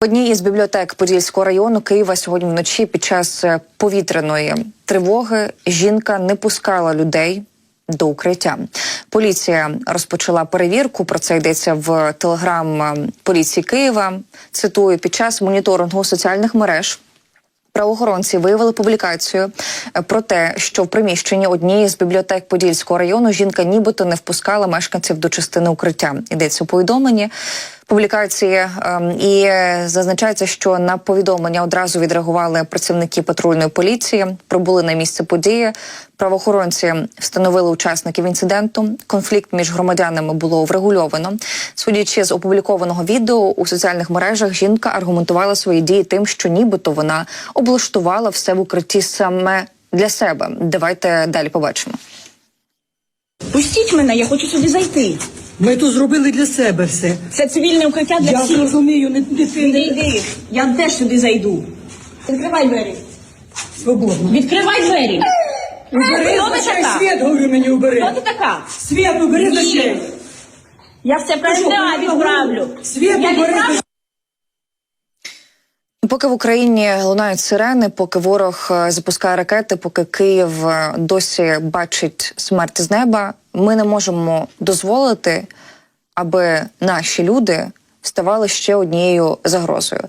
В одній із бібліотек Подільського району Києва сьогодні вночі під час е, повітряної тривоги жінка не пускала людей. До укриття поліція розпочала перевірку. Про це йдеться в телеграм е, поліції Києва. Цитую під час моніторингу соціальних мереж. Правоохоронці виявили публікацію е, про те, що в приміщенні однієї з бібліотек Подільського району жінка нібито не впускала мешканців до частини укриття. Йдеться у повідомленні публікації ем, і зазначається, що на повідомлення одразу відреагували працівники патрульної поліції, прибули на місце події. Правоохоронці встановили учасників інциденту. Конфлікт між громадянами було врегульовано. Судячи з опублікованого відео у соціальних мережах, жінка аргументувала свої дії тим, що нібито вона облаштувала все в укритті саме для себе. Давайте далі побачимо. Пустіть мене, я хочу сюди зайти. Ми тут зробили для себе все. Це цивільне укриття для Я всіх. зрозумію, не, не ти Не не йди. Я теж сюди зайду. Відкривай двері. свободно. Відкривай двері. Убери Хто ти така? світ, говорю мені, Хто убери. ти така? Світ убери з Ні. очей. Я все правильно відправлю. Світ Я убери з відправлю. Поки в Україні лунають сирени, поки ворог е, запускає ракети, поки Київ е, досі бачить смерть з неба, ми не можемо дозволити, аби наші люди ставали ще однією загрозою.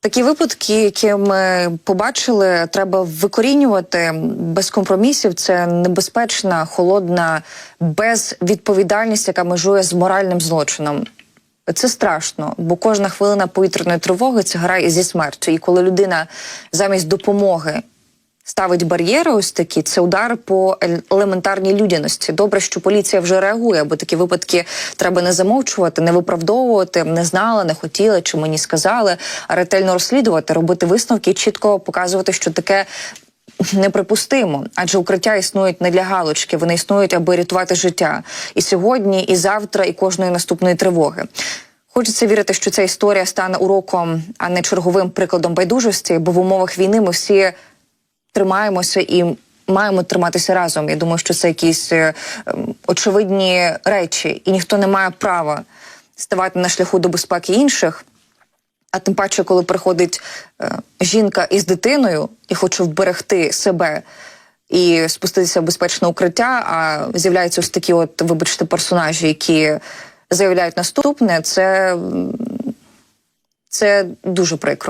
Такі випадки, які ми побачили, треба викорінювати без компромісів. Це небезпечна, холодна безвідповідальність, яка межує з моральним злочином. Це страшно, бо кожна хвилина повітряної тривоги це гра зі смертю. І коли людина замість допомоги ставить бар'єри, ось такі, це удар по елементарній людяності. Добре, що поліція вже реагує, бо такі випадки треба не замовчувати, не виправдовувати, не знала, не хотіла чи мені сказали, а ретельно розслідувати, робити висновки чітко показувати, що таке неприпустимо, адже укриття існують не для галочки, вони існують, аби рятувати життя. І сьогодні, і завтра, і кожної наступної тривоги. Хочеться вірити, що ця історія стане уроком, а не черговим прикладом байдужості, бо в умовах війни ми всі тримаємося і маємо триматися разом. Я думаю, що це якісь е, очевидні речі, і ніхто не має права ставати на шляху до безпеки інших. А тим паче, коли приходить е, жінка із дитиною і хоче вберегти себе і спуститися в безпечне укриття, а з'являються ось такі, от, вибачте, персонажі, які заявляють наступне, це, це дуже прикро.